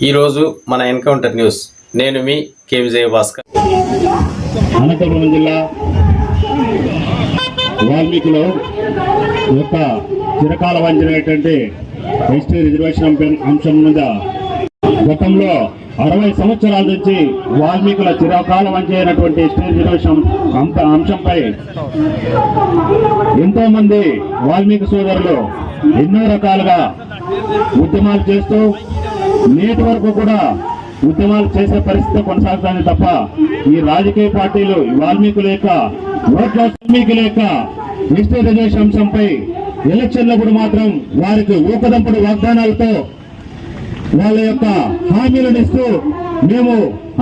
ఈరోజు మన encounter news. నేను మీ కే విజయ భాస్కర్ అనంతపురం జిల్లా వాల్మీకిలో యొక్క చిరకాల వంచినటువంటి ఎస్టీ రిజర్వేషన్ అంశం- మీద గతంలో అరవై సంవత్సరాల నుంచి వాల్మీకుల చిరకాల వంచైనటువంటి ఎస్టీ రిజర్వేషన్ అంత అంశంపై ఎంతోమంది వాల్మీకి సోదరులు ఎన్నో రకాలుగా ఉద్యమాలు చేస్తూ నేటి వరకు కూడా ఉద్యమాలు చేసే పరిస్థితి కొనసాగుతుంది తప్ప ఈ రాజకీయ పార్టీలు వాల్మీకి లేక ఓట్ల వాల్మీకుల లేక ఎస్టీ రిజర్వేషన్ అంశంపై ఎలక్షన్లప్పుడు మాత్రం వారికి ఊకదంపుడు వాగ్దానాలతో వాళ్ళ యొక్క హామీలను ఇస్తూ మేము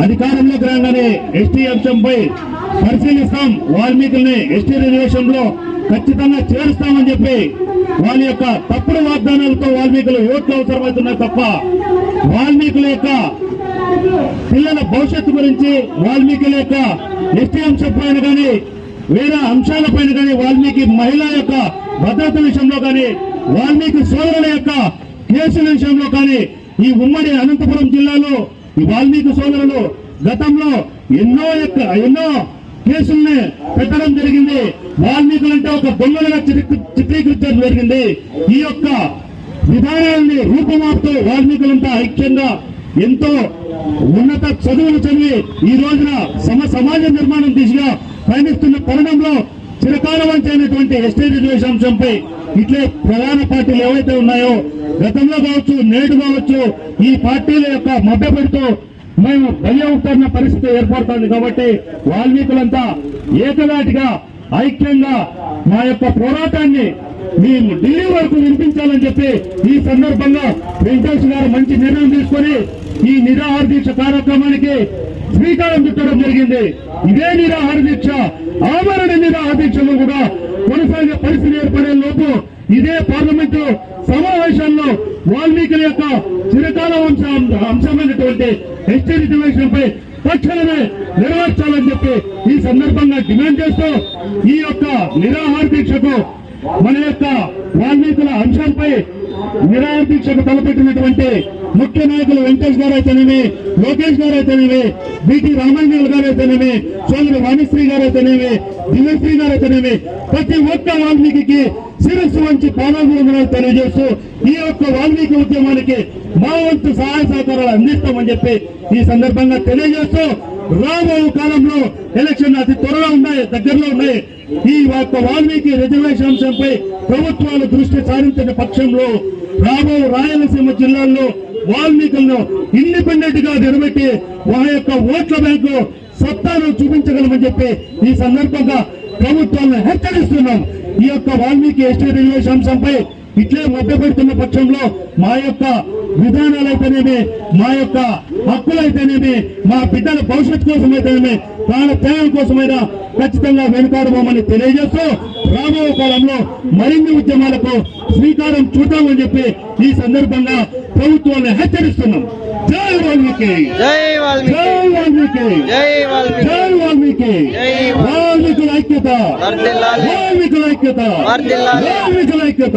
అధికారంలోకి రాగానే ఎస్టీ అంశంపై పరిశీలిస్తాం. వాల్మీకుల్ని ఎస్టీ రిజర్వేషన్లో ఖచ్చితంగా చేరుస్తామని చెప్పి వాళ్ళ యొక్క తప్పుడు వాగ్దానాలతో వాల్మీకులు ఓట్లు అవసరమవుతున్నాయి తప్ప వాల్మీకుల యొక్క పిల్లల భవిష్యత్తు గురించి వాల్మీకుల యొక్క ఎస్టీ అంశంపైన కానీ వేరే అంశాలపైన కానీ వాల్మీకి మహిళ యొక్క భద్రత విషయంలో కానీ వాల్మీకి సోదరుల యొక్క కేసుల విషయంలో కానీ ఈ ఉమ్మడి అనంతపురం జిల్లాలో ఈ వాల్మీకి సోదరులు గతంలో ఎన్నో యొక్క ఎన్నో కేసుల్ని పెట్టడం జరిగింది. వాల్మీకులంటే ఒక దొంగలుగా చిత్రీకరించడం జరిగింది. ఈ యొక్క విధానాలని రూపుమాపుతూ వాల్మీకులంతా ఐక్యంగా ఎంతో ఉన్నత చదువులు చదివి ఈ రోజున సమ సమాజ నిర్మాణం దిశగా పయనిస్తున్న తరుణంలో చిరకాల వంచైనటువంటి ఎస్టీ రిజర్వేషన్ అంశంపై ఇట్లే ప్రధాన పార్టీలు ఏవైతే ఉన్నాయో గతంలో కావచ్చు నేడు కావచ్చు ఈ పార్టీల యొక్క మభ్యపెడుతూ మేము బలి అవుతున్న పరిస్థితి ఏర్పడుతుంది కాబట్టి వాల్మీకులంతా ఏకదాటిగా ఐక్యంగా మా యొక్క పోరాటాన్ని మేము ఢిల్లీ వరకు వినిపించాలని చెప్పి ఈ సందర్భంగా వెంకటేష్ గారు మంచి నిర్ణయం తీసుకొని ఈ నిరాహార దీక్ష కార్యక్రమానికి శ్రీకారం చుట్టడం జరిగింది. ఇదే నిరాహార దీక్ష ఆమరణ నిరాహార దీక్షలో కూడా కొనసాగే పరిస్థితి ఏర్పడే లోపు ఇదే పార్లమెంటు సమావేశాల్లో వాల్మీకుల యొక్క చిరకాల వంశ అంశమైనటువంటి హెచ్చరిక రిజర్వేషన్ పై తక్షణమే నెరవేర్చాలని చెప్పి ఈ సందర్భంగా డిమాండ్ చేస్తూ ఈ యొక్క నిరాహార దీక్షకు మన యొక్క వాల్మీకుల అంశంపై నిరాదీక్షకు దీక్షకు తలపెట్టినటువంటి ముఖ్య నాయకులు వెంకటేష్ గారు అయితేనేమి లోకేష్ గారు అయితేనేమి బిటి రామాంజల్ గారు అయితేనేమి సోదరి వాణిశ్రీ గారు అయితేనేమి దివ్యశ్రీ గారు అయితేనేమి ప్రతి ఒక్క వాల్మీకి శిరస్సు వంచి పాదాభివందనాలు తెలియజేస్తూ ఈ యొక్క వాల్మీకి ఉద్యమానికి మా వంతు సహాయ సహకారాలు అందిస్తామని చెప్పి ఈ సందర్భంగా తెలియజేస్తూ రాబో కాలంలో ఎలక్షన్ అతి త్వరలో ఉన్నాయి దగ్గరలో ఉన్నాయి. ఈ యొక్క వాల్మీకి రిజర్వేషన్ అంశంపై ప్రభుత్వాలు దృష్టి సారించిన పక్షంలో రాబో రాయలసీమ జిల్లాల్లో వాల్మీకులను ఇండిపెండెంట్గా నిలబెట్టి వారి యొక్క ఓట్ల బ్యాంకు సత్తాను చూపించగలమని చెప్పి ఈ సందర్భంగా ప్రభుత్వాలను హెచ్చరిస్తున్నాం. ఈ యొక్క వాల్మీకి ఎస్టీ రిజర్వేషన్ అంశంపై ఇట్లే మభ్యపెడుతున్న పక్షంలో మా యొక్క విధానాలైతేనేమి మా యొక్క హక్కులైతేనేమి మా బిడ్డల భవిష్యత్తు కోసమైతేనేమి ప్రాణ త్యాగం కోసమైనా ఖచ్చితంగా వెనుకాడబోమని తెలియజేస్తూ రాబో కాలంలో మరిన్ని ఉద్యమాలకు శ్రీకారం చూద్దామని చెప్పి ఈ సందర్భంగా ప్రభుత్వాన్ని హెచ్చరిస్తున్నాం. జై వాల్మీకి! జై వాల్మీకి! వాల్మీకి. జై వాల్మీకి. వాల్మీకుల ఐక్యత. వాల్మీకుల ఐక్యత. వాల్మీకుల ఐక్యత.